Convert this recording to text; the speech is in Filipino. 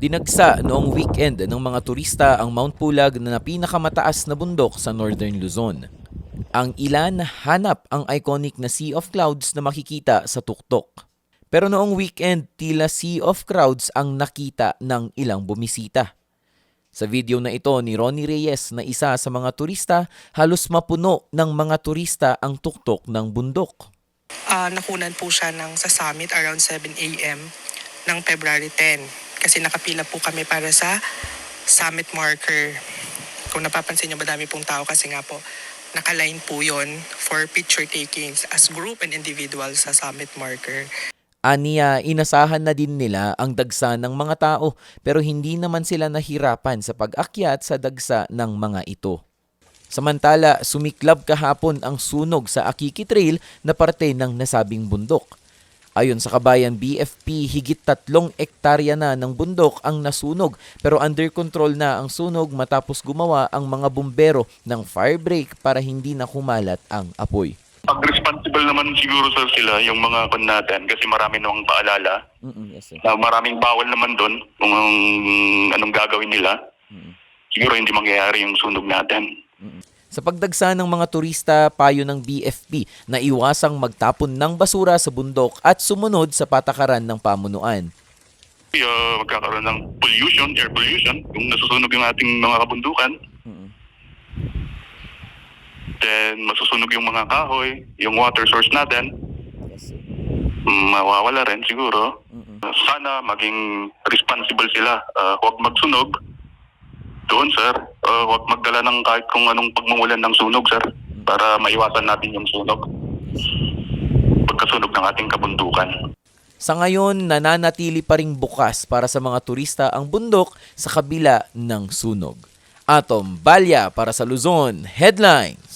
Dinagsa noong weekend ng mga turista ang Mount Pulag na pinakamataas na bundok sa Northern Luzon. Ang ilan hanap ang iconic na Sea of Clouds na makikita sa tuktok. Pero noong weekend, tila Sea of Crowds ang nakita ng ilang bumisita. Sa video na ito ni Ronnie Reyes na isa sa mga turista, halos mapuno ng mga turista ang tuktok ng bundok. Ah, nakunan po siya ng sa summit around 7 a.m. ng February 10. Kasi nakapila po kami para sa summit marker. Kung napapansin niyo, madami pong tao kasi nga po, nakaline po yon for picture takings as group and individual sa summit marker. Aniya, inasahan na din nila ang dagsa ng mga tao pero hindi naman sila nahirapan sa pag-akyat sa dagsa ng mga ito. Samantala, sumiklab kahapon ang sunog sa Akiki Trail na parte ng nasabing bundok. Ayon sa kabayan BFP, higit tatlong ektarya na ng bundok ang nasunog pero under control na ang sunog matapos gumawa ang mga bumbero ng fire break para hindi na kumalat ang apoy. Pag responsible naman siguro sa sila yung mga kon natin kasi marami namang paalala na maraming bawal naman doon kung ang, anong gagawin nila. Siguro hindi mangyayari yung sunog natin. Sa pagdagsa ng mga turista, payo ng BFP na iwasang magtapon ng basura sa bundok at sumunod sa patakaran ng pamunuan. Uh, magkakaroon ng pollution, air pollution, kung nasusunog yung ating mga kabundukan. Then masusunog yung mga kahoy, yung water source natin. Mm, Mawawala rin siguro. Sana maging responsible sila. Uh, huwag magsunog. Doon, sir. Uh, huwag magdala ng kahit kung anong pagmumulan ng sunog, sir. Para maiwasan natin yung sunog. Pagkasunog ng ating kabundukan. Sa ngayon, nananatili pa ring bukas para sa mga turista ang bundok sa kabila ng sunog. Atom Balya para sa Luzon, Headlines!